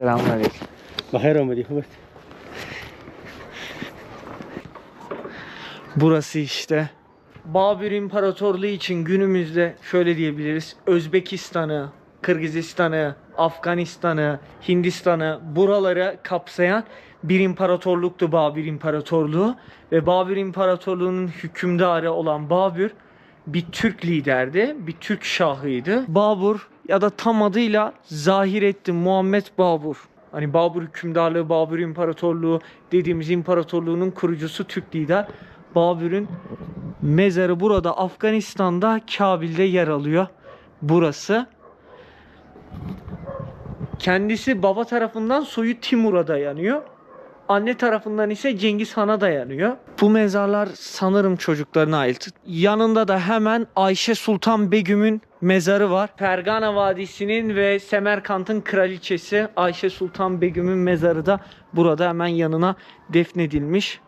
Selamünaleyküm. Ahmedi. Evet. Burası işte Babür İmparatorluğu için günümüzde şöyle diyebiliriz. Özbekistan'ı, Kırgızistan'ı, Afganistan'ı, Hindistan'ı buraları kapsayan bir imparatorluktu Babür İmparatorluğu ve Babür İmparatorluğu'nun hükümdarı olan Babür bir Türk liderdi, bir Türk şahıydı. Babur ya da tam adıyla Zahirettin Muhammed Babur. Hani Babur hükümdarlığı, Babur İmparatorluğu dediğimiz imparatorluğunun kurucusu Türk lider. Babür'ün mezarı burada Afganistan'da Kabil'de yer alıyor. Burası. Kendisi baba tarafından soyu Timur'a dayanıyor. Anne tarafından ise Cengiz Han'a dayanıyor. Bu mezarlar sanırım çocuklarına ait. Yanında da hemen Ayşe Sultan Begüm'ün mezarı var. Fergana Vadisi'nin ve Semerkant'ın kraliçesi Ayşe Sultan Begüm'ün mezarı da burada hemen yanına defnedilmiş.